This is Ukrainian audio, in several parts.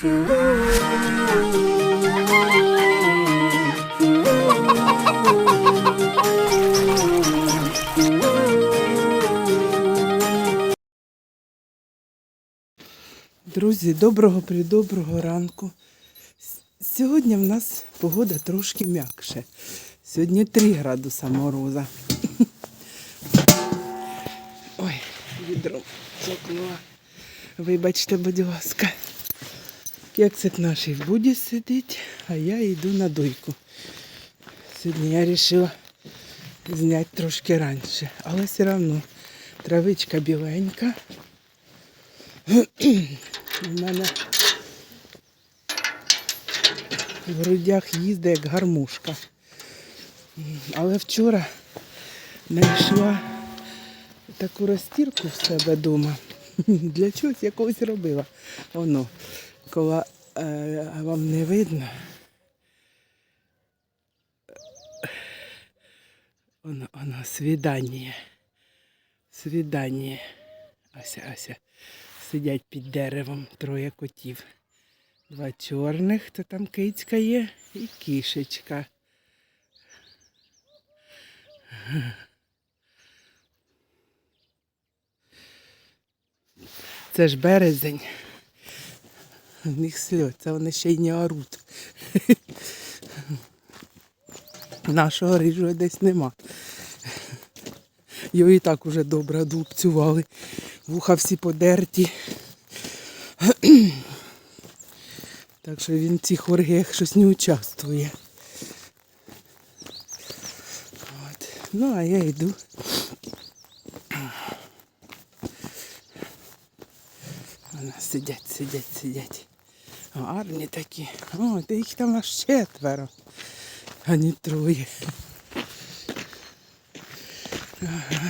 Друзі, доброго придоброго ранку. Сьогодні в нас погода трошки м'якше. Сьогодні 3 градуса мороза. Ой, відро цокнула. Вибачте, будь ласка. Кексик наш в буді сидить, а я йду на дойку. Сьогодні я вирішила зняти трошки раніше, але все одно травичка біленька. У мене в грудях їздить як гармошка. Але вчора знайшла таку розтірку в себе вдома. Для чогось якогось робила. Воно, коли е, вам не видно. Воно, воно, свідання. Свідання. Ася, Ася. Сидять під деревом троє котів. Два чорних, то там кицька є, і кішечка. Це ж березень. У них сльот, вони ще й не оруть. Нашого рижого десь нема. Його і так уже добре дубцювали. Вуха всі подерті. Так що він в цих оргіях щось не участвує. От. Ну, а я йду. Сидять, сидять, сидять. Гарні такі. О, та їх там аж четверо, а не троє.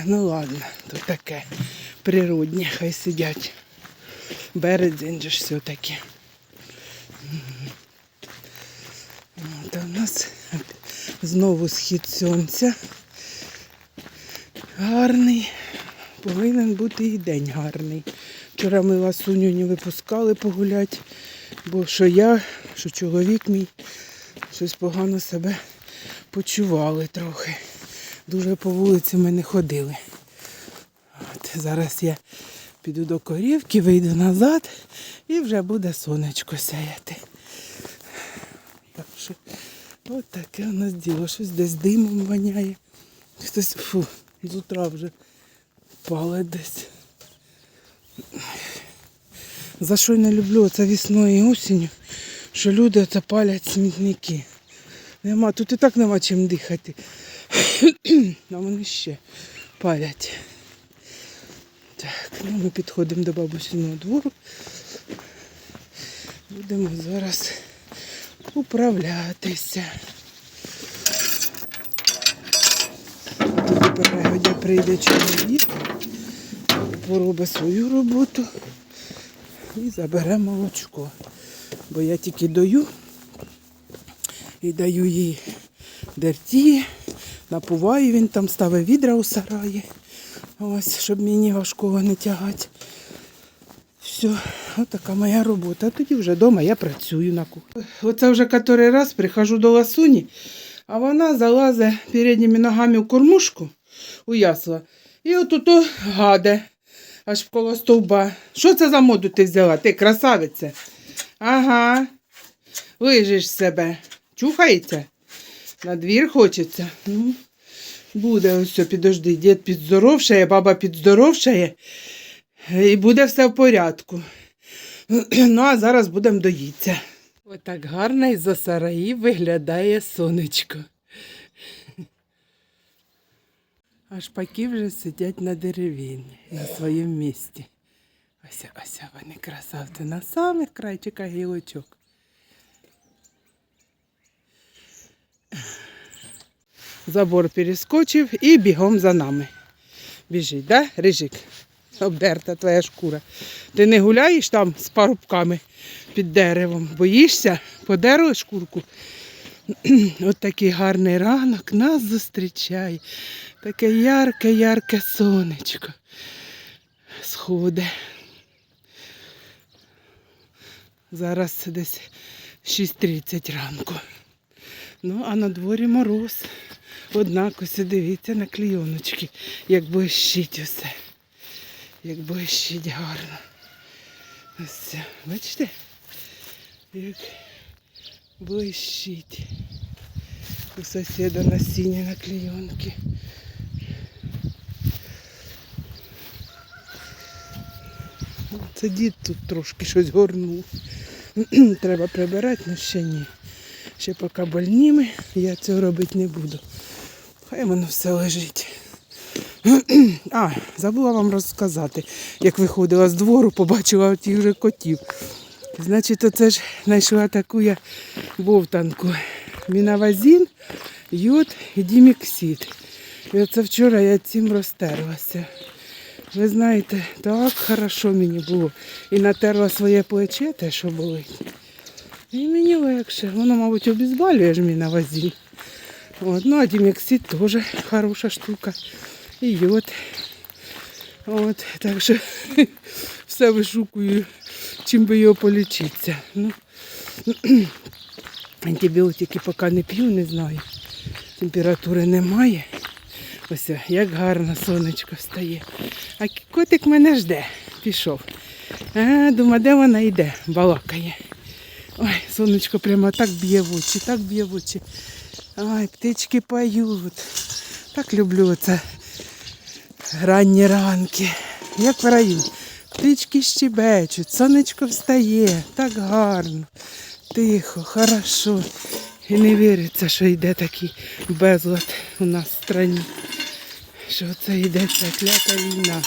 Ну ладно, то таке природнє, хай сидять. Березень же ж все-таки. Та в нас знову схід сонця. Гарний. Повинен бути і день гарний. Вчора ми ласуню не випускали погуляти, бо що я, що чоловік мій щось погано себе почували трохи. Дуже по вулиці ми не ходили. От, зараз я піду до корівки, вийду назад і вже буде сонечко сяяти. Так от таке у нас діло. Щось десь димом воняє. Хтось фу, з утра вже палить десь. За що я не люблю це весною і осінню, що люди оце палять смітники. Нема, тут і так нема чим дихати. А вони ще палять. Так, ну ми підходимо до бабусиного двору. Будемо зараз управлятися. Тоді перегодя прийде чоловік, поробить свою роботу і забере молочко. Бо я тільки даю і даю їй дерті, напуваю, він там ставить відра у сараї. Ось, щоб мені важкого не тягати. Все, ось така моя робота. Тоді вже вдома я працюю на кухні. Оце вже котрий раз прихожу до ласуні, а вона залазить передніми ногами в кормушку у ясла. І отут гаде, аж коло стовба. Що це за моду ти взяла? Ти красавиця? Ага. Лижиш себе. Чухається? На двір хочеться. Ну, буде ось, підожди, дід підздоровшає, баба підздоровшає. І буде все в порядку. Ну, а зараз будемо доїтися. Отак гарно із-за сараї виглядає сонечко. А шпаки вже сидять на деревині, на своєму місці. Ось, ось вони красавці на самих крайчиках гілочок. Забор перескочив і бігом за нами. Біжить, да, Рижик? Обдерта твоя шкура. Ти не гуляєш там з парубками під деревом, боїшся, подерли шкурку. От такий гарний ранок нас зустрічає. Таке ярке-ярке сонечко. Сходить. Зараз десь 6.30 ранку. Ну, а на дворі мороз. Однак ось дивіться на клійоночки, як блищить усе. Як блищить гарно. Ось. Бачите? Як блищить. У сусіда насіння на клійонки. Це дід тут трошки щось горнув. Треба прибирати, але ще ні. Ще поки больніми, я цього робити не буду. Хай воно все лежить. А, забула вам розказати, як виходила з двору, побачила тих вже котів. Значить, оце ж знайшла таку я бовтанку. Мінавазін, йод і діміксид. І оце вчора я цим розтерлася. Ви знаєте, так хорошо мені було. І натерла своє плече, те, що болить. І мені легше. Воно, мабуть, обізбалює ж мінавазін. От, ну, а дімексид теж хороша штука. І йод. От, так що все вишукую, чим би його полічитися. Ну, антибіотики поки не п'ю, не знаю. Температури немає. Ось як гарно сонечко встає. А котик мене жде, пішов. А, дума, де вона йде? Балакає. Ой, сонечко прямо так б'є в очі, так б'є в очі. Ой, птички поють. Так люблю це ранні ранки. Як в раю. Птички щебечуть, сонечко встає, так гарно, тихо, хорошо. І не віриться, що йде такий безлад у нас в страні. Що це йде ця клята війна.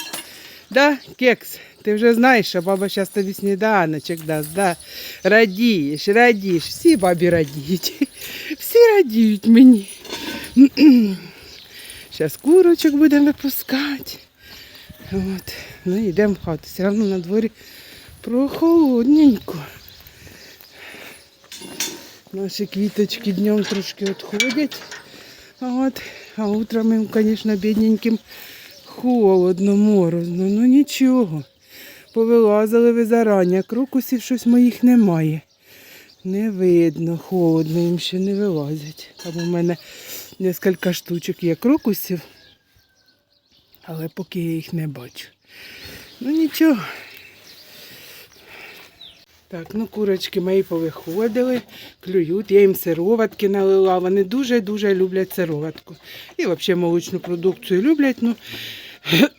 Да, кекс, ти вже знаєш, що баба зараз тобі сніданочок дасть, да? Радієш, радієш, всі бабі радіють. Всі радіють мені. Зараз курочок будемо випускати. От. Ну йдемо в хату. Все одно на дворі прохолодненько. Наші квіточки днем трошки відходять. От. А утром їм, звісно, бідненьким холодно, морозно. Ну нічого. Повилазили ви зарані, крокусів щось моїх немає. Не видно, холодно, їм ще не вилазять. Там у мене кілька штучок є крокусів, але поки я їх не бачу. Ну нічого. Так, ну курочки мої повиходили, клюють, я їм сироватки налила. Вони дуже-дуже люблять сироватку. І взагалі молочну продукцію люблять, ну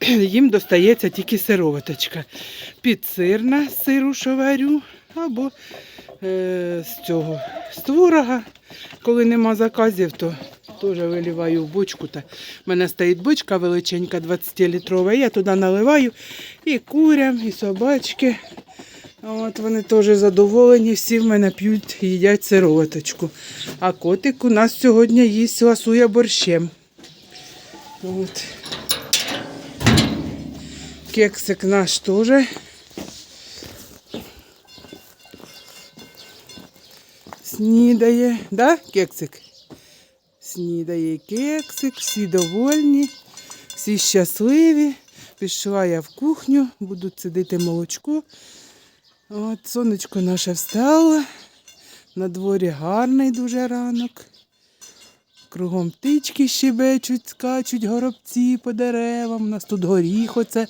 їм достається тільки сироваточка. Підсирна сиру, що варю, або е, з цього з творога. Коли нема заказів, то теж виливаю в бочку. Та в мене стоїть бочка величенька, 20-літрова. Я туди наливаю і курям, і собачки. От вони теж задоволені, всі в мене п'ють, їдять сироваточку. А котик у нас сьогодні їсть ласує борщем. От. Кексик наш теж. Снідає, да, кексик? Снідає кексик, всі довольні, всі щасливі. Пішла я в кухню, буду сидити молочко. От сонечко наше встало. На дворі гарний дуже ранок. Кругом птички щебечуть, скачуть горобці по деревам. У нас тут горіх оце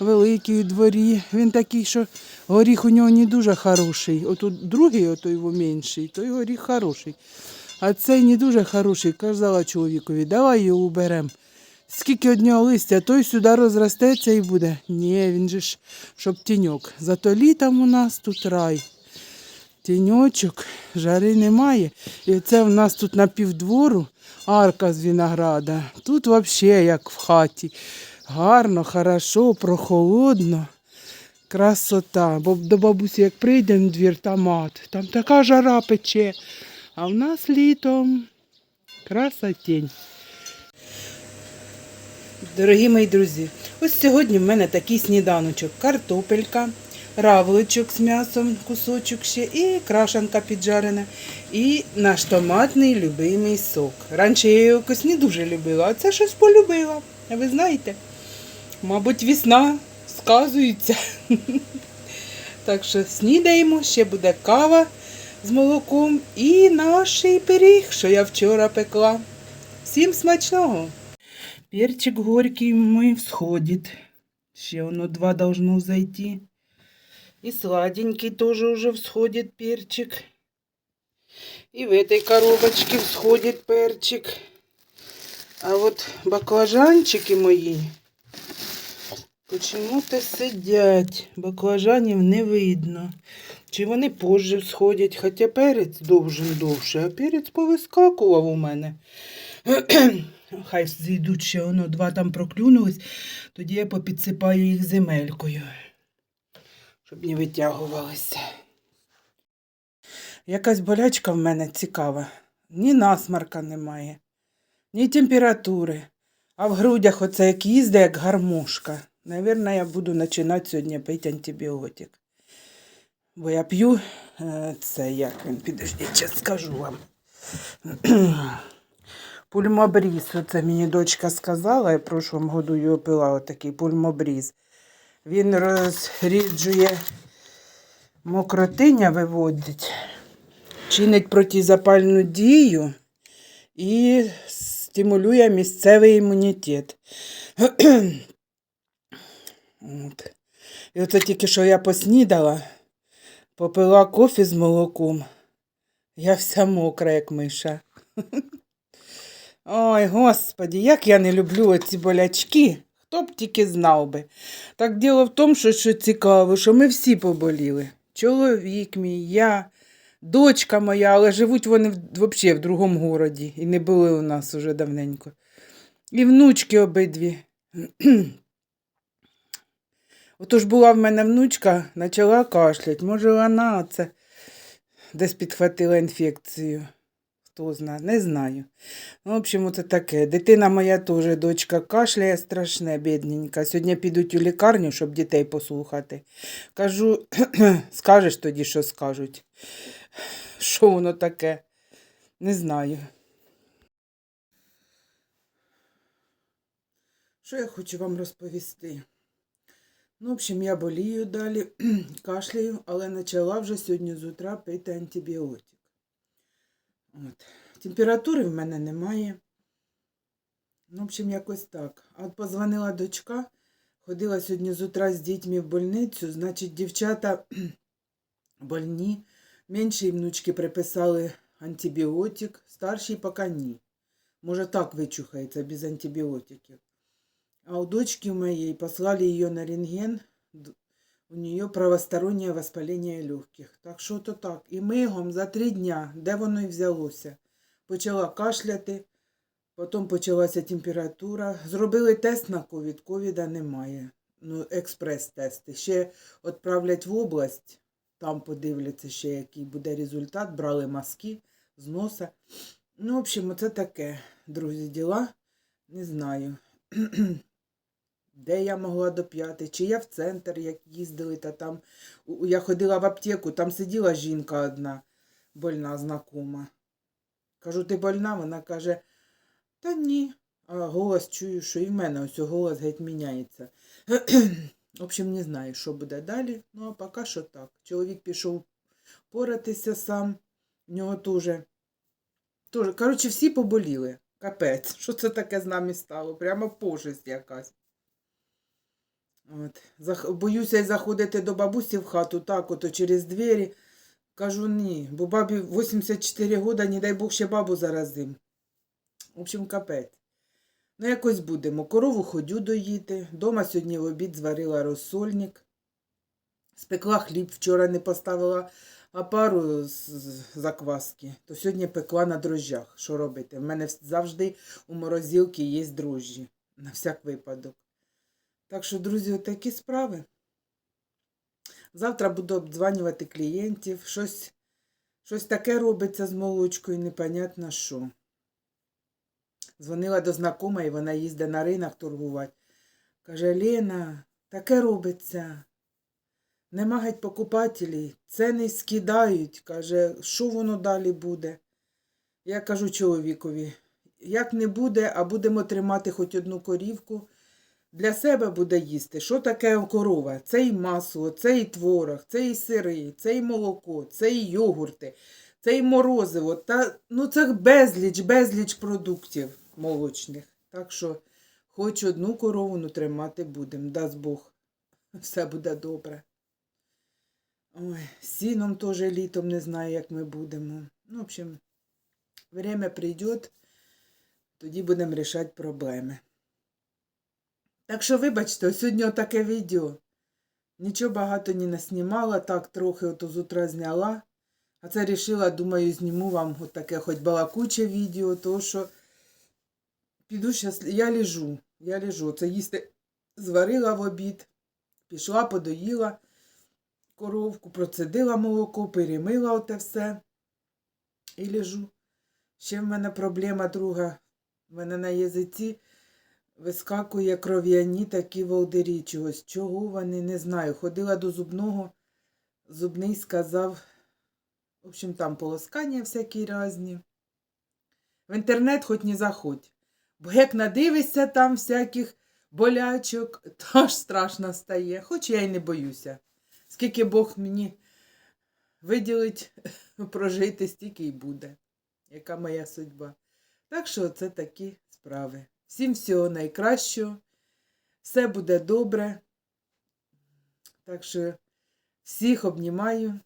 великий у дворі. Він такий, що горіх у нього не дуже хороший. Отут другий, отой його менший, той горіх хороший. А цей не дуже хороший. Казала чоловікові, давай його уберемо. Скільки одного листя, той сюди розростеться і буде. Ні, він же ж, щоб тіньок. Зато літом у нас тут рай. Тіньочок, жари немає. І це в нас тут на півдвору арка з винограда. Тут взагалі як в хаті. Гарно, хорошо, прохолодно. Красота. Бо до бабусі, як прийдемо в двір, там мат. Там така жара пече. А в нас літом красотень. Дорогі мої друзі, ось сьогодні в мене такий сніданочок. Картопелька, равличок з м'ясом, кусочок ще, і крашанка піджарена, і наш томатний любимий сок. Раніше я його якось не дуже любила, а це щось полюбила. А ви знаєте, мабуть, весна сказується. Так що снідаємо, ще буде кава з молоком і наш пиріг, що я вчора пекла. Всім смачного! Перчик горький мой всходит. Ще воно два должно зайти. И сладенький тоже уже всходит перчик. И в этой коробочке всходит перчик. А вот баклажанчики мої почему-то сидять. Баклажанів не видно. Чи вони позже всходять, хоча перець довжен довше, а перець повискакував у мене. Хай зійдуть ще воно, два там проклюнулись, тоді я попідсипаю їх земелькою, щоб не витягувалися. Якась болячка в мене цікава. Ні насмарка немає, ні температури. А в грудях оце як їздить, як гармошка. Навірно, я буду починати сьогодні пити антибіотик. Бо я п'ю е, це, як він, підождіть, зараз скажу вам. Пульмобріз, оце мені дочка сказала, я в прошлому году його пила, отакий пульмобріз. Він розріджує мокротиння, виводить, чинить протизапальну дію і стимулює місцевий імунітет. От. І оце тільки що я поснідала, попила кофе з молоком. Я вся мокра, як миша. Ой, господі, як я не люблю оці болячки. Хто б тільки знав би. Так діло в тому, що, що цікаво, що ми всі поболіли. Чоловік мій, я, дочка моя, але живуть вони взагалі в другому городі і не були у нас уже давненько. І внучки обидві. Отож була в мене внучка, почала кашлять. Може, вона це десь підхватила інфекцію. Хто знає, не знаю. Ну, в общем, це таке. Дитина моя теж, дочка кашляє страшне, бідненька. Сьогодні підуть у лікарню, щоб дітей послухати. Кажу, скажеш тоді, що скажуть. Що воно таке? Не знаю. Що я хочу вам розповісти? Ну, в общем, я болію далі, кашляю, але почала вже сьогодні з утра пити антибіотик. От. Температури в мене немає. Ну, в общем, якось так. А от позвонила дочка, ходила сьогодні з утра з дітьми в больницю, значить, дівчата больні. Меншій внучки приписали антибіотик, старшій поки ні. Може, так вичухається без антибіотиків. А у дочки моей послали ее на рентген. У нее правостороннее воспаление легких. Так що то так. І мигом за три дня, де воно й взялося, почала кашляти, потім почалася температура. Зробили тест на ковід, ковіда немає. Ну, експрес-тести. Ще відправлять в область, там подивляться ще, який буде результат. Брали маски з носа. Ну, в общем, оце таке, друзі, діла. Не знаю. Де я могла доп'яти, чи я в центр, як їздили, та там я ходила в аптеку, там сиділа жінка одна, больна, знакома. Кажу, ти больна? Вона каже, та ні. А голос чую, що і в мене ось голос геть міняється. В общем, не знаю, що буде далі. Ну, а поки що так. Чоловік пішов поратися сам, в нього теж. Коротше, всі поболіли. Капець, що це таке з нами стало? Прямо пожесть якась. От. Боюся заходити до бабусі в хату так, ото через двері. Кажу ні, бо бабі 84 года, не дай Бог ще бабу заразим. В общем, капець. Ну, якось будемо. Корову ходю доїти. Дома сьогодні в обід зварила розсольник. Спекла хліб, вчора не поставила а пару з закваски. То сьогодні пекла на дрожжах. Що робити? В мене завжди у морозилці є дрожжі. На всяк випадок. Так що, друзі, отакі справи. Завтра буду обдзванювати клієнтів. Щось, щось таке робиться з молочкою, непонятно що. Дзвонила до знакомої, вона їздить на ринок торгувати. Каже, Лена, таке робиться. Нема геть покупателів, ціни скидають. Каже, що воно далі буде? Я кажу чоловікові, як не буде, а будемо тримати хоч одну корівку, для себе буде їсти. Що таке корова? Це і масло, це і творог, це і сири, це і молоко, це і йогурти, це і морозиво. Та, ну, це безліч, безліч продуктів молочних. Так що хоч одну корову ну, тримати будемо, дасть Бог. Все буде добре. Ой, сіном теж літом не знаю, як ми будемо. Ну, в общем, время прийде, тоді будемо рішати проблеми. Так що, вибачте, сьогодні отаке відео. Нічого багато не наснімала, так трохи ото з утра зняла. А це рішила, думаю, зніму вам отаке хоч балакуче відео, тому що піду щас, я лежу, я лежу. Це їсти зварила в обід, пішла, подоїла коровку, процедила молоко, перемила оте все і лежу. Ще в мене проблема друга. В мене на язиці вискакує кров'яні такі волдирі чогось. Чого вони, не знаю. Ходила до зубного, зубний сказав, в общем, там полоскання всякі різні. В інтернет хоч не заходь. Бо як надивишся там всяких болячок, то аж страшно стає. Хоч я й не боюся. Скільки Бог мені виділить прожити, стільки й буде. Яка моя судьба. Так що це такі справи. Всім всього найкращого. Все буде добре. Так що всіх обнімаю.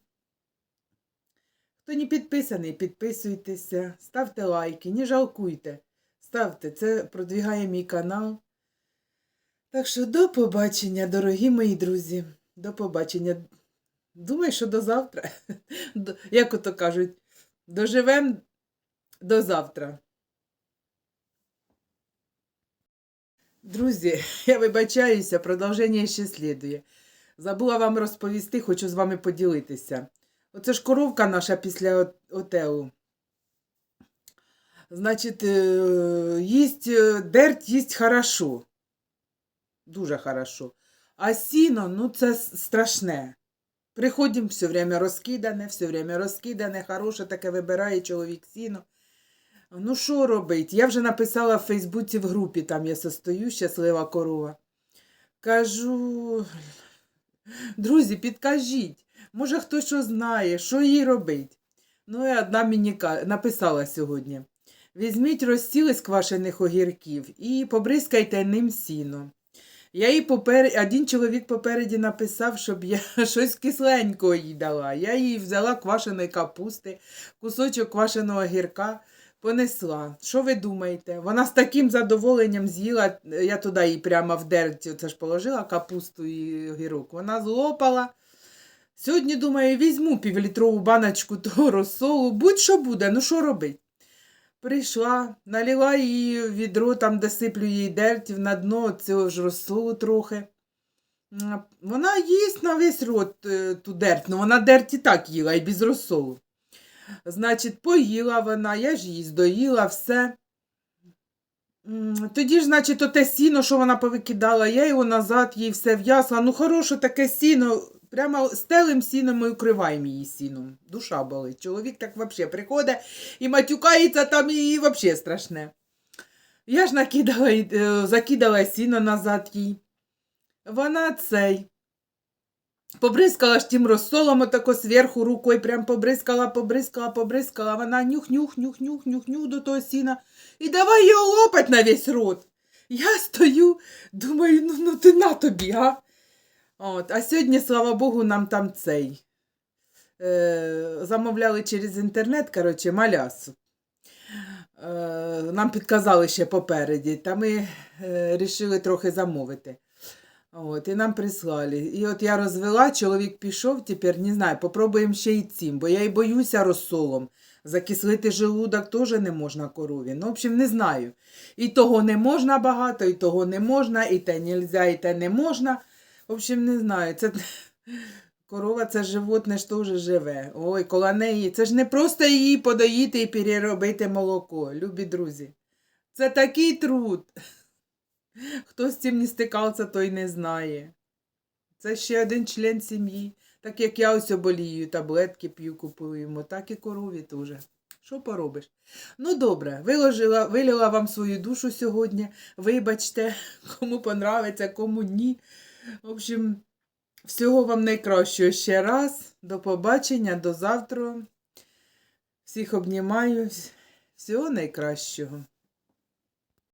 Хто не підписаний, підписуйтеся, ставте лайки, не жалкуйте. Ставте, це продвігає мій канал. Так що до побачення, дорогі мої друзі. До побачення. Думаю, що до завтра. Як ото кажуть, доживем до завтра. Друзі, я вибачаюся, продовження ще слідує. Забула вам розповісти, хочу з вами поділитися. Оце ж коровка наша після от- отелу. Значить, е, їсть, е, дерть їсть хорошо. Дуже хорошо. А сіно, ну це страшне. Приходимо все время розкидане, все время розкидане, хороше таке вибирає чоловік сіно. Ну, що робить? Я вже написала в Фейсбуці в групі, там я состою, щаслива корова. Кажу, друзі, підкажіть, може хтось що знає, що їй робить. Ну, і одна мені написала сьогодні. Візьміть розсіли з квашених огірків і побризкайте ним сіно. Я їй попер... Один чоловік попереді написав, щоб я щось кисленького їй дала. Я їй взяла квашеної капусти, кусочок квашеного гірка, понесла. Що ви думаєте? Вона з таким задоволенням з'їла, я туди їй прямо в дерці це ж положила капусту і гірок. Вона злопала. Сьогодні, думаю, візьму півлітрову баночку того розсолу, будь-що буде, ну що робить? Прийшла, налила її в відро, там, де сиплю їй дертів, на дно цього ж розсолу трохи. Вона їсть на весь рот е, ту дерть, ну вона дерть і так їла, і без розсолу. Значить, поїла вона, я ж її здоїла, все. Тоді ж, значить, оте сіно, що вона повикидала, я його назад їй все в'ясла. Ну, хороше таке сіно, прямо стелим сіном і укриваємо її сіном. Душа болить. Чоловік так взагалі приходить і матюкається там, і взагалі страшне. Я ж накидала, е, закидала сіно назад їй. Вона цей. Побризкала ж тим розсолом отако зверху рукою, прям побризкала, побризкала, побризкала. Вона нюх-нюх, нюх-нюх, нюх-нюх до того сіна. І давай його лопать на весь рот. Я стою, думаю, ну, ну ти на тобі, а? От, а сьогодні, слава Богу, нам там цей. Е, замовляли через інтернет, коротше, малясу. Е, нам підказали ще попереді, та ми е, рішили трохи замовити. От, і нам прислали. І от я розвела, чоловік пішов, тепер не знаю, попробуємо ще й цим, бо я й боюся розсолом. Закислити желудок теж не можна корові. Ну, в общем, не знаю. І того не можна багато, і того не можна, і те нельзя, і те не можна. В общем, не знаю. Це корова це животне ж теж живе. Ой, коло неї. Це ж не просто її подоїти і переробити молоко, любі друзі. Це такий труд. Хто з цим не стикався, той не знає. Це ще один член сім'ї. Так як я ось оболію, таблетки п'ю, купуємо, так і корові теж. Що поробиш? Ну, добре, виложила, вилила вам свою душу сьогодні. Вибачте, кому понравиться, кому ні. В общем, всього вам найкращого ще раз. До побачення, до завтра. Всіх обнімаю. Всього найкращого.